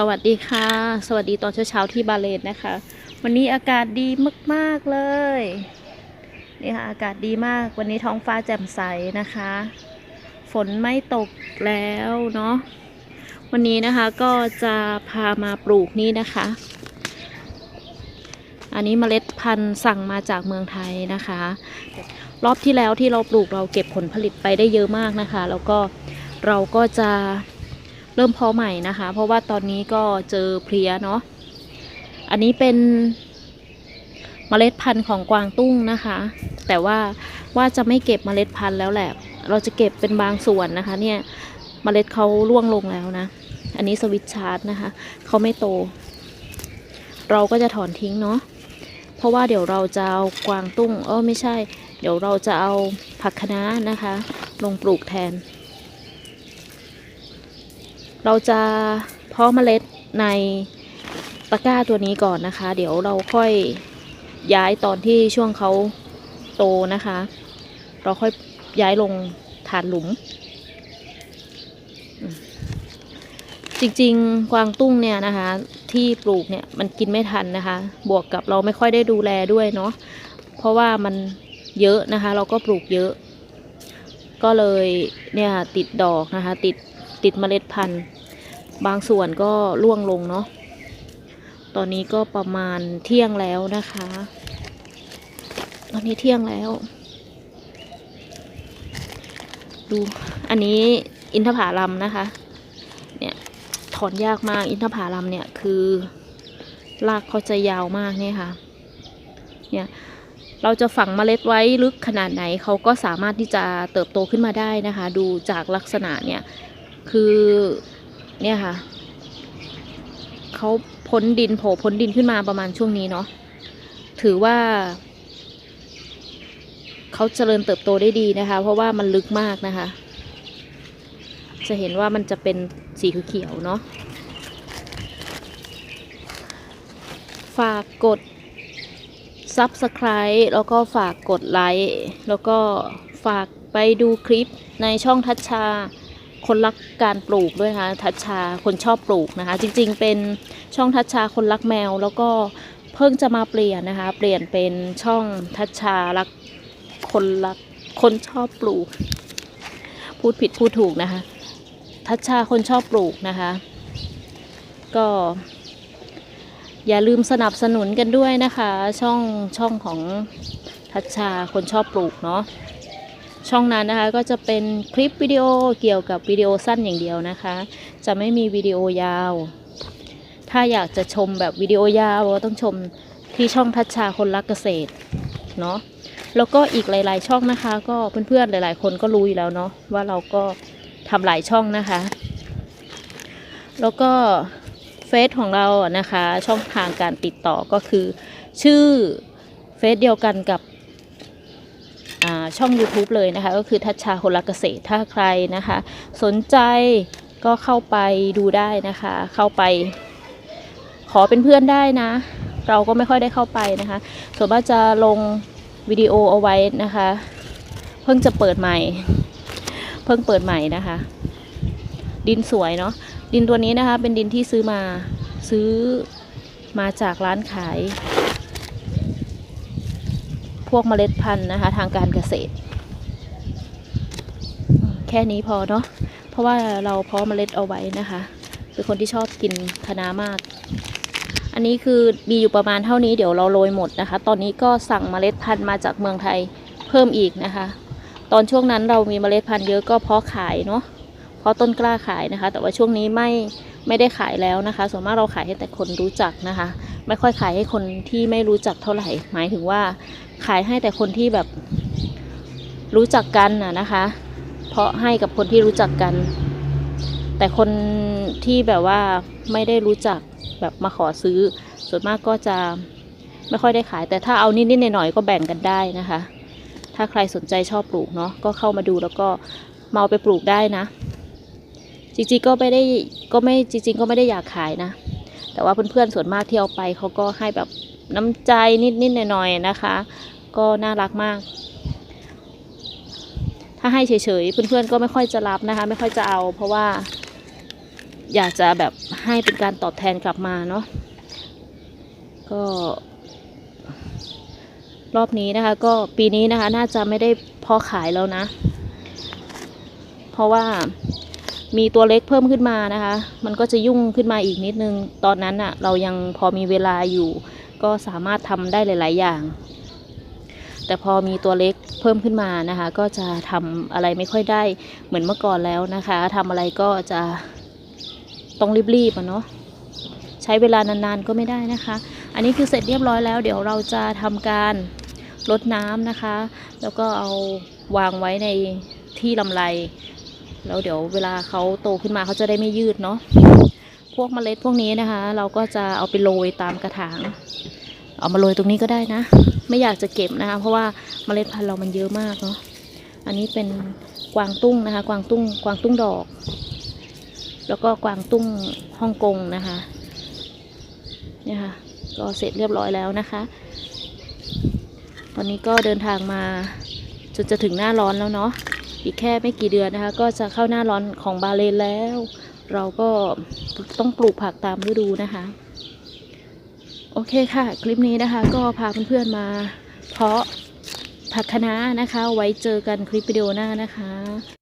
สวัสดีค่ะ สวัสดีตอนเช้าๆที่บาเลนนะคะ วันนี้อากาศดีมากๆเลยนี่ค่ะอากาศดีมากวันนี้ท้องฟ้าแจ่มใสนะคะ ฝนไม่ตกแล้วเนาะวันนี้นะคะก็จะพามาปลูกนี่นะคะ อันนี้เมล็ดพันธุ์สั่งมาจากเมืองไทยนะคะ รอบที่แล้วที่เราปลูกเราเก็บผลผลิตไปได้เยอะมากนะคะ แล้วก็เราก็จะ เริ่มเพาะใหม่นะคะ เพราะว่าตอนนี้ก็เจอเพลียเนาะอันนี้เป็นเมล็ดพันธุ์ของกวางตุ้งนะคะ แต่ว่าว่าจะไม่เก็บเมล็ดพันธุ์แล้วแหละ เราจะเก็บเป็นบางส่วนนะคะ เนี่ยเมล็ดเขาร่วงลงแล้วนะ อันนี้สวิตชาร์ดนะคะเขาไม่โต เราก็จะถอนทิ้งเนาะเพราะว่าเดี๋ยวเราจะเอากวางตุ้งเออไม่ใช่ เดี๋ยวเราจะเอาผักคะน้านะคะ ลงปลูกแทน เราจะเพาะเมล็ดในตะกร้าตัวนี้ก่อนนะคะ เดี๋ยวเราค่อยย้ายตอนที่ช่วงเขาโตนะคะ เราค่อยย้ายลงถาดหลุมอืมจริงๆกวางตุ้งเนี่ยนะคะ ที่ปลูกเนี่ยมันกินไม่ทันนะคะ บวกกับเราไม่ค่อยได้ดูแลด้วยเนาะเพราะว่ามันเยอะนะคะ เราก็ปลูกเยอะ ก็เลยเนี่ยติดดอกนะคะ ติด ติดเมล็ดพันธุ์ บางส่วนก็ร่วงลงเนาะตอนนี้ก็ประมาณเที่ยงแล้วนะคะ ตอนนี้เที่ยงแล้ว ดูอันนี้อินทผลัมนะคะ เนี่ยถอนยากมากอินทผลัมเนี่ยคือรากเขาจะยาวมากเนี่ยค่ะ เนี่ยเราจะฝังเมล็ดไว้ลึกขนาดไหนเขาก็สามารถที่จะเติบโตขึ้นมาได้นะคะ ดูจากลักษณะเนี่ย คือเนี่ยค่ะเขาพ้นดินโผล่พ้นดินขึ้นมาประมาณช่วงนี้เนาะถือว่าเขาเจริญเติบโตได้ดีนะคะ เพราะว่ามันลึกมากนะคะ จะเห็นว่ามันจะเป็นสีเขียวเนาะฝากกด Subscribe แล้วก็ฝากกดไลค์แล้วก็ฝากไปดูคลิปในช่องทัชชา คนรักการปลูกด้วยนะคะทัชชาคนชอบปลูกนะคะ จริงๆ เป็นช่องทัชชาคนรักแมว แล้วก็เพิ่งจะมาเปลี่ยนนะคะ เปลี่ยนเป็นช่องทัชชารักคนรักคนชอบปลูก พูดผิดพูดถูกนะคะ ทัชชาคนชอบปลูกนะคะ ก็ อย่าลืมสนับสนุนกันด้วยนะคะ ช่องช่องของทัชชาคนชอบปลูกเนาะ ช่องนั้นนะคะก็จะเป็นคลิปวิดีโอเกี่ยวกับวิดีโอสั้นอย่างเดียวนะคะ จะไม่มีวิดีโอยาว ถ้าอยากจะชมแบบวิดีโอยาวก็ต้องชมที่ช่องทัชชาคนรักเกษตรเนาะแล้วก็อีกหลาย ๆ ช่องนะคะ ก็เพื่อนๆหลาย ๆ คนก็รู้อยู่แล้วเนาะว่าเราก็ทำหลายช่องนะคะ แล้วก็เฟซของเราอะนะคะช่องทางการติดต่อก็คือ ชื่อเฟซเดียวกันกับ ช่อง YouTube เลยนะคะ ก็คือทัชชาคนรักเกษตรถ้าใครนะคะ สนใจก็เข้าไปดูได้นะคะ เข้าไป ขอเป็นเพื่อนได้นะ เราก็ไม่ค่อยได้เข้าไปนะคะ ส่วนมากจะลงวิดีโอเอาไว้นะคะ เพิ่งจะเปิดใหม่ เพิ่งเปิดใหม่นะคะ ดินสวยเนาะดินตัวนี้นะคะ เป็นดินที่ซื้อมาซื้อมาจากร้านขาย พวกเมล็ดพันธุ์นะคะ ทางการเกษตร แค่นี้พอเนาะเพราะว่าเราเพาะเมล็ดเอาไว้นะคะเป็นคนที่ชอบกินคะน้ามาก อันนี้คือมีอยู่ประมาณเท่านี้เดี๋ยวเราโรยหมดนะคะ ตอนนี้ก็สั่งเมล็ดพันธุ์มาจากเมืองไทยเพิ่มอีกนะคะ ตอนช่วงนั้นเรามีเมล็ดพันธุ์เยอะก็เพาะขายเนาะเพาะต้นกล้าขายนะคะ แต่ว่าช่วงนี้ไม่ไม่ได้ขายแล้วนะคะ ส่วนมากเราขายให้แต่คนรู้จักนะคะ ไม่ค่อยขายให้คนที่ไม่รู้จักเท่าไหร่ หมายถึงว่าขายให้แต่คนที่แบบรู้จักกันน่ะนะคะ เพราะให้กับคนที่รู้จักกัน แต่คนที่แบบว่าไม่ได้รู้จักแบบมาขอซื้อ ส่วนมากก็จะไม่ค่อยได้ขาย แต่ถ้าเอานิดๆหน่อยๆก็แบ่งกันได้นะคะ ถ้าใครสนใจชอบปลูกเนาะก็เข้ามาดูแล้วก็มาเอาไปปลูกได้นะ จริงๆก็ไม่ได้ก็ไม่จริง ๆ ก็ไม่ได้อยากขายนะ แต่ว่าเพื่อนๆส่วนมากที่เอาไปเขาก็ให้แบบน้ำใจนิดๆหน่อยๆนะคะ ก็น่ารักมาก ถ้าให้เฉยๆเพื่อนๆก็ไม่ค่อยจะรับนะคะ ไม่ค่อยจะเอา เพราะว่า อยากจะแบบให้เป็นการตอบแทนกลับมาเนาะก็ รอบนี้นะคะ ก็ปีนี้นะคะ น่าจะไม่ได้พอขายแล้วนะ เพราะว่า มีตัวเล็กเพิ่มขึ้นมานะคะ มันก็จะยุ่งขึ้นมาอีกนิดนึง ตอนนั้นอะเรายังพอมีเวลาอยู่ ก็สามารถทำได้หลาย ๆ อย่าง แต่พอมีตัวเล็กเพิ่มขึ้นมานะคะ ก็จะทำอะไรไม่ค่อยได้เหมือนเมื่อก่อนแล้วนะคะทำอะไรก็จะต้องรีบๆอะเนาะใช้เวลานานๆก็ไม่ได้นะคะ อันนี้คือเสร็จเรียบร้อยแล้ว เดี๋ยวเราจะทำการลดน้ำนะคะ แล้วก็เอาวางไว้ในที่ลำไร แล้วเดี๋ยวเวลาเขาโตขึ้นมาเขาจะได้ไม่ยืดเนาะพวกเมล็ดพวกนี้นะคะ เราก็จะเอาไปโรยตามกระถาง เอามาโรยตรงนี้ก็ได้นะ ไม่อยากจะเก็บนะคะ เพราะว่าเมล็ดพันธุ์เรามันเยอะมากเนาะอันนี้เป็นกวางตุ้งนะคะ กวางตุ้งกวางตุ้งดอก แล้วก็กวางตุ้งฮ่องกงนะคะเนี่ยค่ะก็เสร็จเรียบร้อยแล้วนะคะ ตอนนี้ก็เดินทางมาจนจะถึงหน้าร้อนแล้วเนาะ อีกแค่ไม่กี่เดือนนะคะ ก็จะเข้าหน้าร้อนของบาเลนแล้ว เราก็ต้องปลูกผักตามฤดูนะคะ โอเคค่ะ คลิปนี้นะคะ ก็พาเพื่อนๆมาเพาะผักคะน้านะคะ ไว้เจอกันคลิปวิดีโอหน้านะคะ